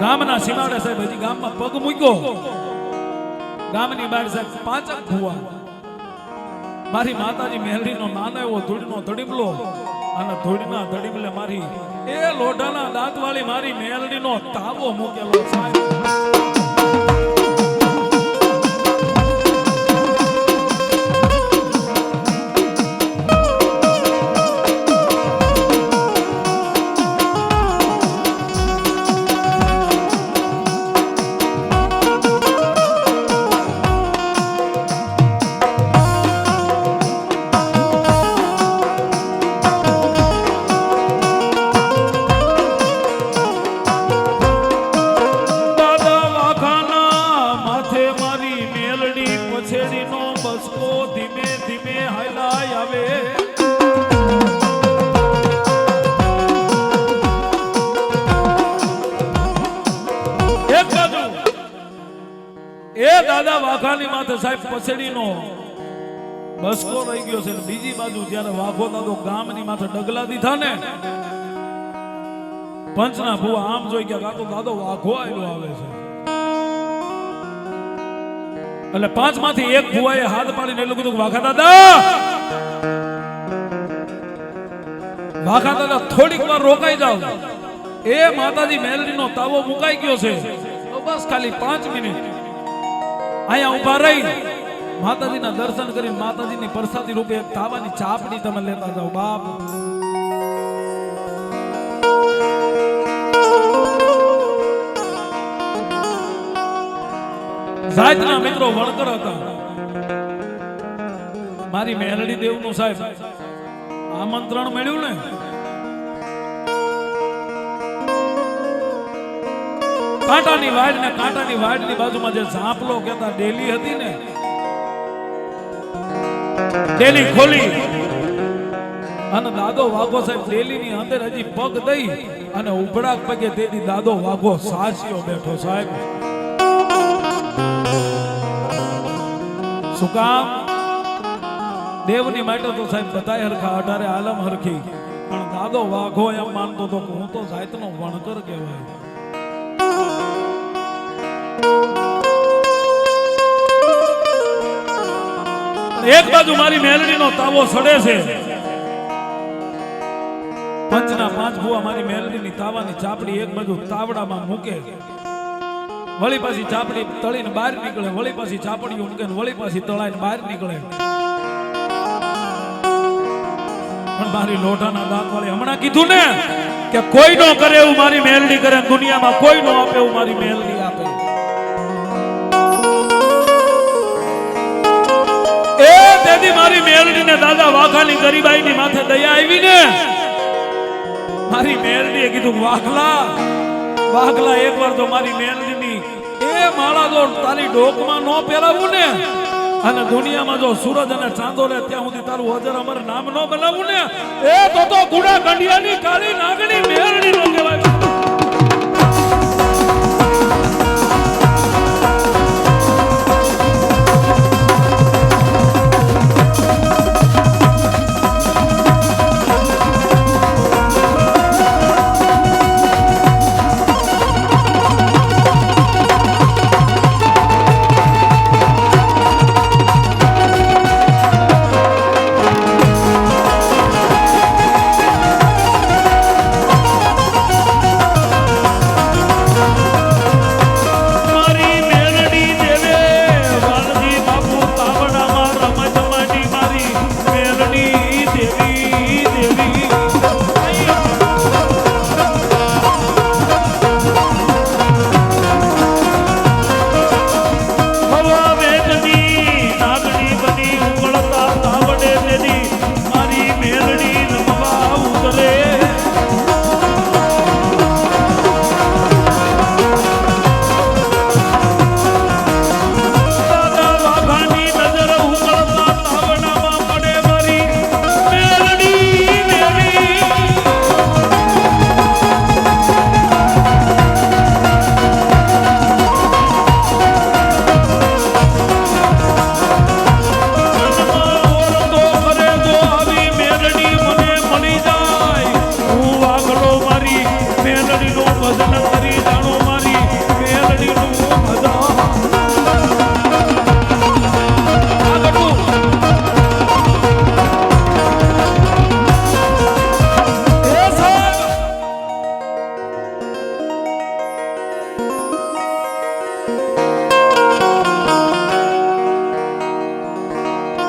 ગામના સીમાડા સાહેબ, હજી ગામમાં પગ મૂક્યો. ગામની બહાર સાહેબ, પાંચક ભુવા. મારી માતાજી મહેલડીનો નાનો એવો ધૂળનો ધડીમલો અને ધૂળના ધડીમલે મારી એ લોઢાના દાંતવાળી મારી મહેલડીનો તાવો મૂકેલો સાહેબ. પછેડીનો બસકો રહી ગયો છે બીજી બાજુ જ્યારે વાઘો દાદો ગામની માથે ડગલા દીધા ને, પંચના ભુવા આમ જોઈ ગયા કાતો દાદો વાઘો આવ્યો આવે છે. એટલે પાંચમાંથી એક ભુવાએ હાથ પાડીને એટલું કીધું વાઘા દાદા! વાઘા દાદા થોડીક વાર રોકાઈ જાવ એ માતાજી મેલડીનો તાવો મુકાઈ ગયો છે. બસ ખાલી પાંચ મિનિટ. અહીંયા ઊભા રહી. માતાજીના દર્શન કરીને માતાજીની પ્રસાદી રૂપે એક તાવાની ચાપડી તમે લેતા જાઓ, બાપ. જાતના મિત્રો વણકર હતા. મારી મેલડી દેવનું સાહેબ આમંત્રણ મળ્યું ને. કાંટાની વાડ ને કાંટાની વાડની બાજુમાં જે ઝાંપલો કહેતા ડેલી હતી ને ડેલી ખોલી. અને દાદો વાઘો સાહેબ ડેલીની અંદર હજી પગ દઈ અને ઉભડા પગે તેથી દાદો વાઘો સાસીઓ બેઠો સાહેબ. શું કામ? દેવની માટે તો સાહેબ બધાય હરખા અઢારે આલમ હરખી. પણ દાદો વાઘો એમ માનતો તો કે હું તો નો વણકર કહેવાય. એક બાજુ મારી મેલડીનો તાવો સડે છે. પંચના પાંચ ભુવા મારી મેલડીની તાવાની ચાપડી એક બાજુ તાવડામાં મૂકે. વળી પાછી ચાપડી તળીને બહાર નીકળે, વળી પાછી ચાપડી ને વળી પાછી તળાઈને બહાર નીકળે. પણ મારી લોઢાના દાંત વાળી હમણાં કીધું ને કે કોઈ નો કરે એવું મારી મેલડી કરે દુનિયામાં કોઈ નો આપે એવું મારી મેલડી. તેથી મારી મેરડી ને દાદા વાઘાની ગરીબાઈની માથે દયા આવી ને મારી મેલડીએ કીધું, વાઘલા વાઘલા, એકવાર તો મારી મેલડીની એ માળા જો તારી ડોકમાં નો પહેરાવું ને? અને દુનિયામાં જો સૂરજ અને ચાંદો રહે, ત્યાં સુધી તારું હજર અમર નામ નો બનાવું ને? એ તો તો ગુડા કંડિયાની કાળી નાગણી મેરડી નો કહેવાય.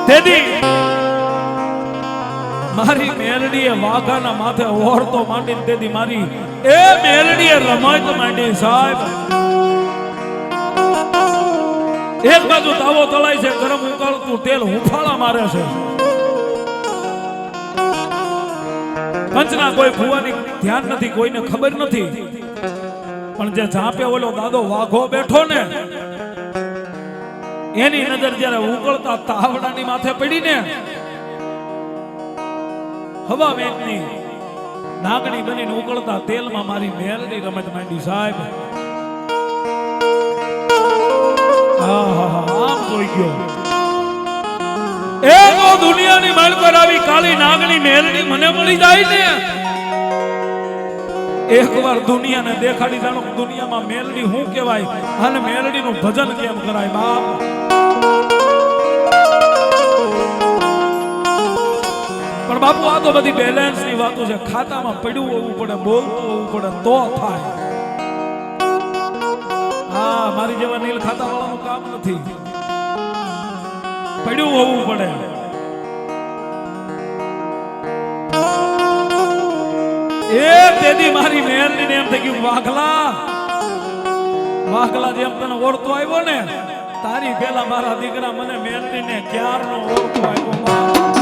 તેથી મારી મેલડીએ વાઘાના માથે ઓરતો માંડીને તેથી મારી એ મેલડીએ રમત માંડી સાહેબ. એક બાજુ તાવો તળાય છે, ગરમ ઉકાળતું તેલ હુંફાળા મારે છે. પંચના કોઈ ફુવાની ધ્યાન નથી, કોઈને ખબર નથી. પણ જે ઝાંપે ઓલો દાદો વાઘો બેઠો ને એની નજર જ્યારે ઉકળતા તાવડાની માથે પડી ને હવા વેગની નાગણી બનીને ઉકળતા તેલમાં મારી મેલની રમત માંડી સાહેબ. આમ જોઈ ગયો. એ તો દુનિયાની માળ પર આવી કાળી નાગણી મેલની મને મળી જાય ને. એકવાર દુનિયાને દેખાડી જાણો દુનિયામાં મેલડી શું કહેવાય? અને મેલડીનું ભજન કેમ કરાય બાપ? પણ બાપુ, આ તો બધી બેલેન્સની વાતો છે. ખાતામાં પડ્યું હોવું પડે, બોલતું હોવું પડે, તો થાય. હા, મારી જેવા નીલ ખાતા વાળાનું કામ નથી. પડ્યું હોવું પડે. એ તેદી મારી મેલની એમ થઈ ગયું, વાઘલા વાઘલા જેમ તને ઓળતો આવ્યો ને, તારી પેલા મારા દીકરા મને મેલની ને ક્યારનો ઓળતો આવ્યો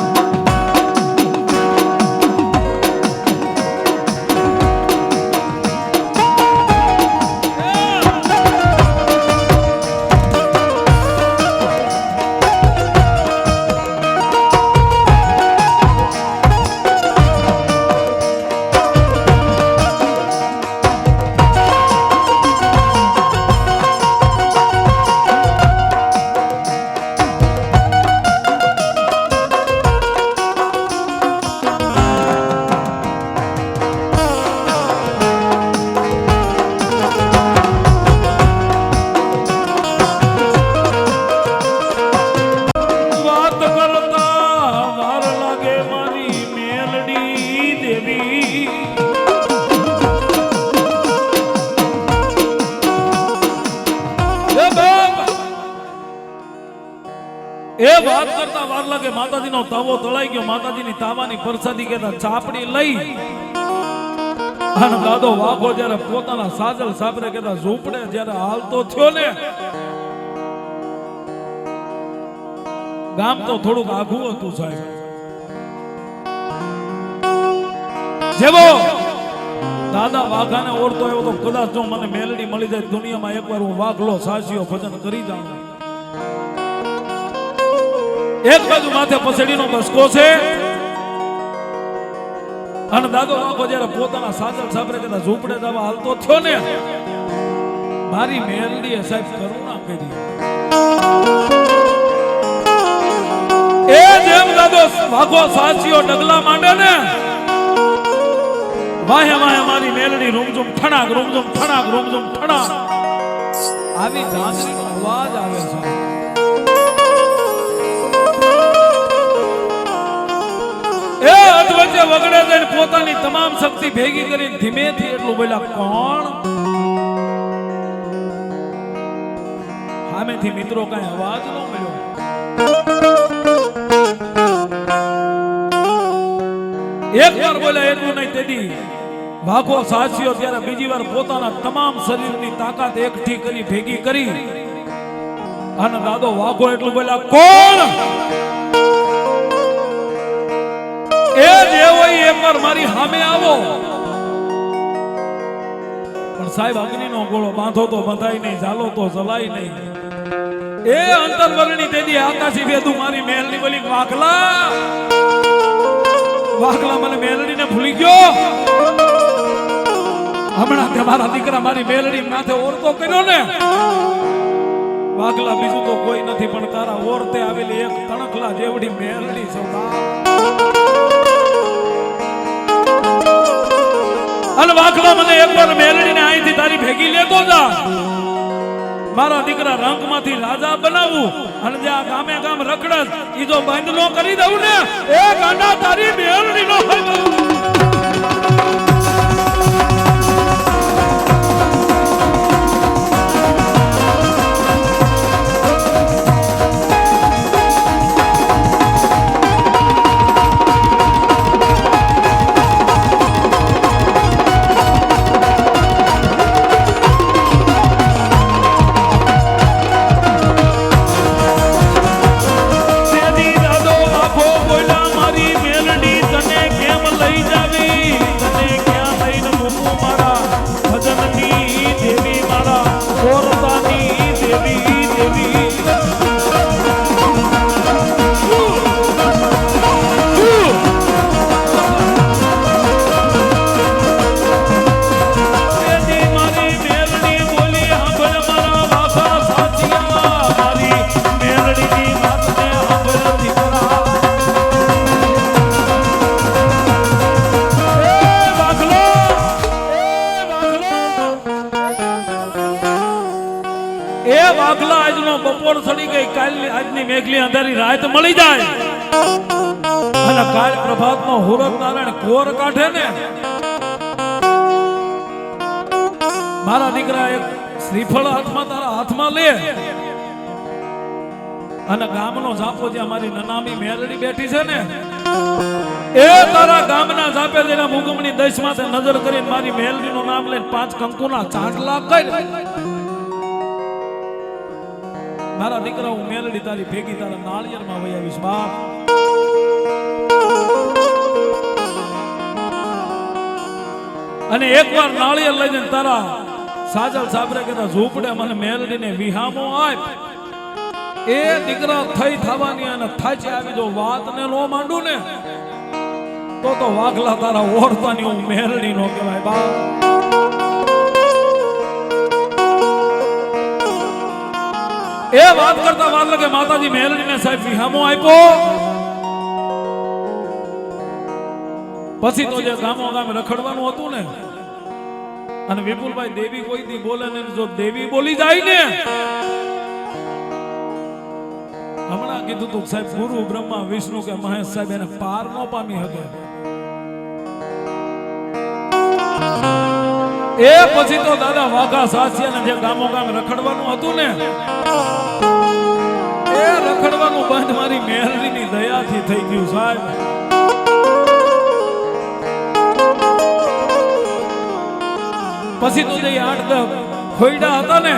માતાજીનો તાવો તળાઈ ગયો. માતાજીની તાવાની પરસાદી કેતા ચાપડી લઈ અને દાદો વાઘો જ્યારે પોતાના સાજલ સાબરે કેતા ઝૂંપડે જ્યારે હાલતો થયો ને, ગામ તો થોડુંક આઘું હતું સાહેબ. જેવો દાદા વાઘાને ઓળતો એવો તો કદાચ જો મને મેલડી મળી જાય દુનિયામાં એકવાર હું વાઘલો સાસીઓ ભજન કરી જાઉં. એક બાજુ માથે પસડીનો બસકો છે. અને દાદો વાઘો જયારે પોતાના સાજલ સાબરે કદાચ ઝૂંપડે દવા હાલતો થયો ને. મારી મેલડીએ સાહેબ કરુણા કરી. એ જેમ દાદો, વાઘો સાચીઓ ડગલા માંડે ને. વાહે વાહે મારી મેલડી રૂમઝુમ ઠણાક રૂમઝુમ ઠણાક રૂમઝુમ ઠણાક. આવી ઝાંઝરીનો અવાજ આવે છે. અધવચ્ચે વગડે જઈને પોતાની તમામ શક્તિ ભેગી કરીને ધીમેથી એટલું બોલ્યા, કોણ? સામેથી મિત્રો કઈ અવાજ ન મળ્યો. એક વાર બોલ્યા, એટલું નહીં, તેદી ભાગો સાચીઓ ત્યારે બીજી વાર પોતાના તમામ શરીરની તાકાત એકઠી કરી, ભેગી કરી. અને દાદો વાઘો એટલું બોલ્યા, કોણ? જે હોય એકવાર મારી સામે આવો. પણ સાહેબ, અગ્નિનો ગોળો બાંધો તો બંધાય નહીં, ઝાલો તો જલાય નહીં. એ અંતરવરણી તેદી આકાશી વેદુ મારી મહેલની બોલી વાઘલા. વાઘલા મને મેલડીને ભૂલી ગયો. હમણાં તે મારા દીકરા મારી મેલડી માથે ઓરતો કર્યો ને. વાઘલા બીજું તો કોઈ નથી, પણ તારા ઓરતે આવેલી એક તણખલા જેવડી મેલડી છે અને વાઘલા મને એકવાર મેલડીને અહીંથી તારી ભેગી લેતો જા. મારા દીકરા રંગમાંથી રાજા બનાવું અને જે આ ગામે ગામ રખડસ ઈ જો બંધ નો કરી દઉં ને, એ ગાંડા તારી મેલડી નો અંધારી રાત મળી જાય. અને કાલ પ્રભાતનો હુરત નારાયણ કોર કાઢે ને, મારા દીકરા એક શ્રીફળ હાથમાં, તારા હાથમાં લે. અને ગામનો જાપો જે મારી નનામી મેલડી બેઠી છે ને, એ તારા ગામના જાપે જેના મુગમની દશમાં નજર કરીને મારી મેલડીનું નામ લઈને પાંચ કંકુના ચાંદલા કરી. મારા દીકરા હું મેલડી તારી ભેગી તારા નાળિયેરમાં વહી આવીશ, બાપ. અને એકવાર નાળિયેર લઈને તારા સાજલ સાબરે કહેતા, ઝૂંપડે મને મેલડીને વિહામો આપ. એ દીકરા થઈ થવાની અને થાચી આવી જો વાત ને નો માંડું ને, તો તો વાઘલા તારા ઓરતાની હું મેલડી નો કહેવાય બા એ વાત કરતા વાર લાગે, માતાજી મેલડીને સાહેબ વિહામો આપ્યો. પછી તો જે ગામો ગામે રખડવાનું હતું ને, અને વિપુલભાઈ દેવી કોઈ દી બોલે ને, જો દેવી બોલી જાય ને, હમણાં કીધું તું સાહેબ ગુરુ બ્રહ્મા વિષ્ણુ કે મહેશ સાહેબ એને પાર ન પામી શકે એ પછી તો દાદા વાઘા સાસિયા જે ગામો ગામ રખડવાનું હતું ને, એ રખડવાનું બંધ મારી મેલડીની દયાથી થઈ ગયું સાહેબ. પછી તો જે આઠ દસ ખોઈડા હતા ને,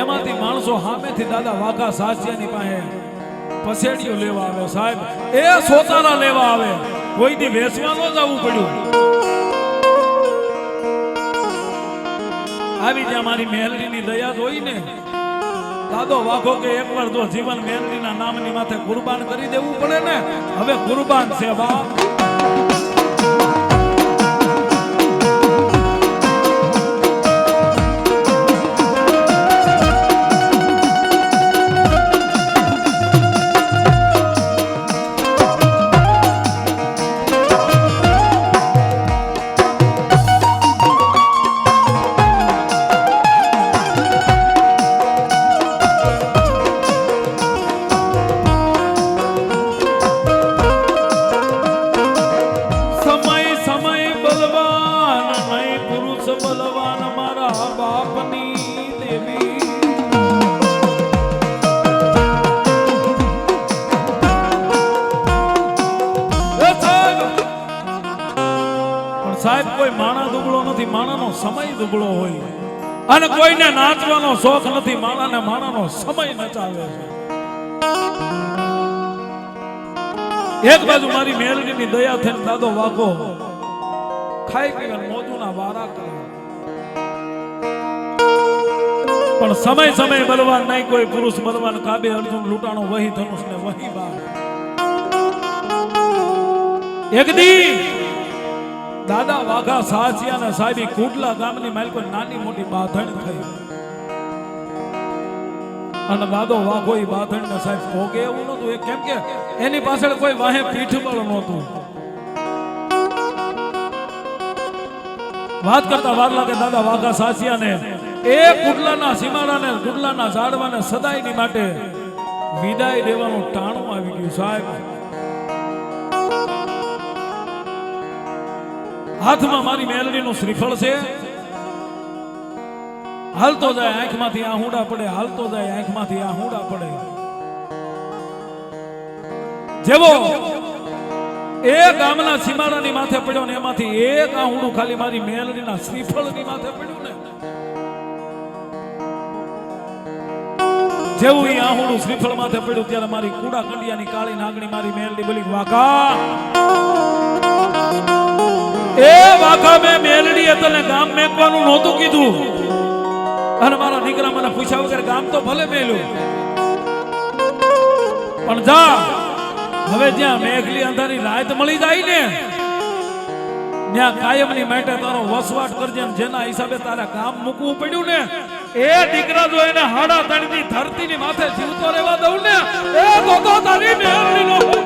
એમાંથી માણસો સામેથી દાદા વાઘા સાસિયાની પાસે પસેડીઓ લેવા આવે સાહેબ. એ સોતારા લેવા આવે. કોઈ દી વેચવા ન જવું પડ્યું. આવી જ્યાં મારી મેલડીની દયા જોઈ ને, દાદો વાઘો કે એકવાર જો જીવન મેલડીના નામની માથે કુરબાન કરી દેવું પડે ને, હવે કુરબાન છે બાપ. સાહેબ! કોઈ અને કોઈને નાચવાનો શોખ નથી. માણાને માણાનો સમય નચાવે એક બાજુ મારી મેલડીની દયા થઈને દાદો વાઘો ખાઈ પીને મોજુના વારા કરે પણ સમય સમય બલવાન નહીં કોઈ પુરુષ બલવાન કાબે અર્જુન, લૂંટાણો, વહી ધનુષ ને વહી બાર એક દી દાદા વાઘા સાચિયા ને સાહેબી કુડલા ગામની માલકો નાની મોટી બાધણ થઈ. અને દાદો વાઘો એ બાધણ ને સાહેબ ભોગે એવું નતું એ કેમ કે એની પાછળ કોઈ વાહે પીઠબળ નહોતું. વાત કરતા વાર લાગે દાદા વાઘા સાચિયા ને એ કુડલાના સીમાડાને કુડલાના ઝાડવાને સદાયની માટે વિદાય દેવાનું ટાણું આવી ગયું સાહેબ. હાથમાં મારી મેલડીનું શ્રીફળ છે. હાલતો જાય આંખમાંથી આહુડા પડે, હાલતો જાય આંખમાંથી આહુડા પડે. જેવો એ ગામના સીમાડાની માથે પડ્યો ને એમાંથી એક આહુડું ખાલી મારી મેલડીના શ્રીફળની માથે પડ્યું જેવું એ આહુડું શ્રીફળ માથે પડ્યું ત્યારે મારી કુડા કંડિયાની કાળી નાગણી મારી મેલડી બોલી વાકા એ વાકા મેં મેલડીએ તને ગામ મેકવાનું નહોતું કીધું. અને મારા દીકરા મને પૂછ્યા વગર ગામ તો ભલે મેલ્યું. પણ જા, હવે જ્યાં મેઘલી અંધારી રાત મળી જાય ને, ત્યાં કાયમની માટે તારો વસવાટ કરજે જેના હિસાબે તારા ગામ મૂકવું પડ્યું ને એ દીકરા જો એને હાડા તણની ધરતીની માથે જીવતો રહેવા દઉં ને, એ તો તારી મેળવીનો મેલી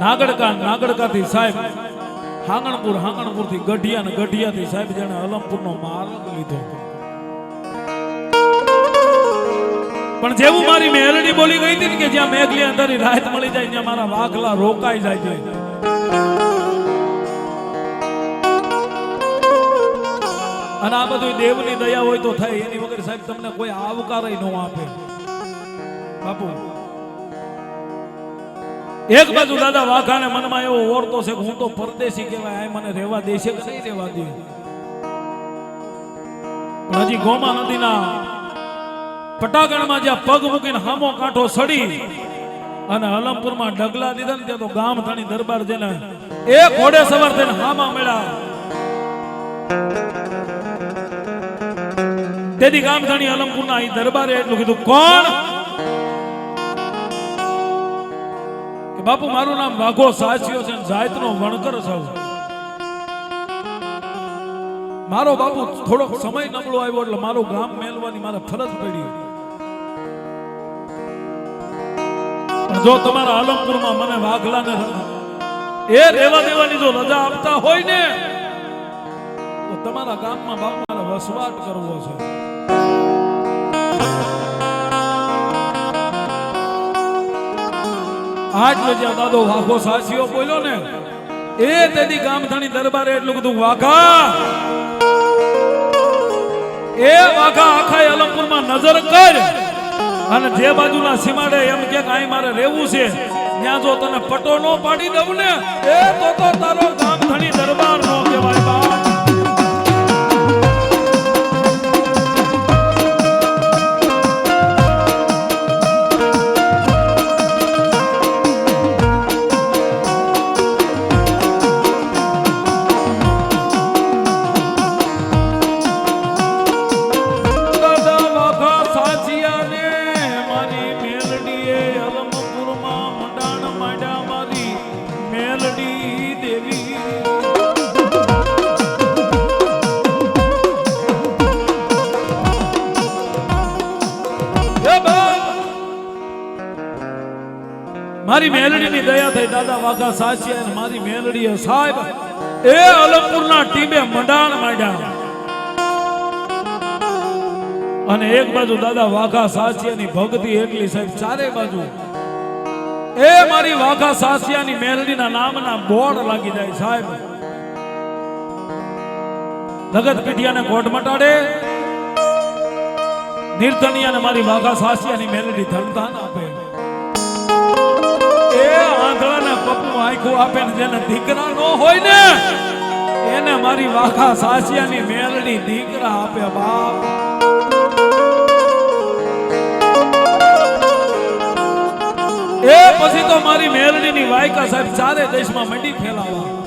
નાગડકા નાગડકા થી સાહેબ હાંગણપુર હાંગણપુરથી ગઢિયા ને ગઢિયા થી સાહેબ જેને અલમપુર નો માર્ગ લીધો. પણ જેવું મારી મેલડી બોલી ગઈ હતી ને કે જ્યાં મેઘલી અંદર રાત મળી જાય, ત્યાં મારા વાઘલા રોકાઈ જાય છે. અને આ બધું દેવની દયા હોય તો થાય, એની વગર સાહેબ તમને કોઈ આવકાર ન આપે. બાપુ એક બાજુ દાદા વાઘાને મનમાં એવો ઓરતો છે હું તો પરદેશી કહેવાય, આ મને રહેવા દેશે કે નહીં રહેવા દે? હજી ગોમા નદીના પટાગણમાં જ્યાં પગ મૂકીને હામો કાંઠો સડી અને અલમપુરમાં ડગલા દીધા ને ત્યાં તો ગામ થાણી દરબાર જેને એક ઘોડે સવાર થઈને હામા મળ્યા. તેથી ગામ થાણી અલમપુરના અહીં દરબારે એટલું કીધું, કોણ બાપુ, મારું નામ વાઘો સાચિયો છે જાયતનો વણકર છું મારો બાપુ થોડોક સમય નબળો આવ્યો એટલે મારું ગામ મેલવાની મારે ફરજ પડી જો તમારા આલમપુરમાં મને વાઘલાને એ રેવા દેવાની જો રજા આપતા હોય ને, તો તમારા ગામમાં બાપુ મારે વસવાટ કરવો છે. આજ જ્યાં દાદો વાઘો સાસીઓ બોલ્યો ને, એ તેથી ગામધાણી દરબારે એટલું બધું વાઘા. એ વાઘા આખા અલમપુરમાં નજર કર, અને જે બાજુના સીમાડે એમ કે કાંઈ મારે રહેવું છે. ત્યાં જો તને પટો નો પાડી દઉં ને, એ તો તો તારો ગામધાણી દરબાર નો કહેવાય દાદા સાચી અને મારી મેલડીએ સાહેબ, એ અલમપુરના ટીમે મંડાણ માંડ્યા. અને એક બાજુ દાદા વાઘા સાચિયાની ભક્તિ એટલી સાહેબ, ચારે બાજુ. એ મારી વાઘા સાચિયાની મેલડીના નામના બોર્ડ લાગી જાય સાહેબ. ભગત પીઠિયાને કોટ મટાડે. નિર્ધનિયાને મારી વાઘા સાસિયાની મેલડી ધનધાન આપે. એ આંધળાને પપ્પુ આખું આપે ને જેને દીકરા નો હોય ને, એને મારી વાઘા સાસિયાની મેલડી દીકરા આપે બાપ. એ પછી તો મારી મેલડીની વાયકા સાહેબ ચારે દેશમાં મંડી ફેલાવા.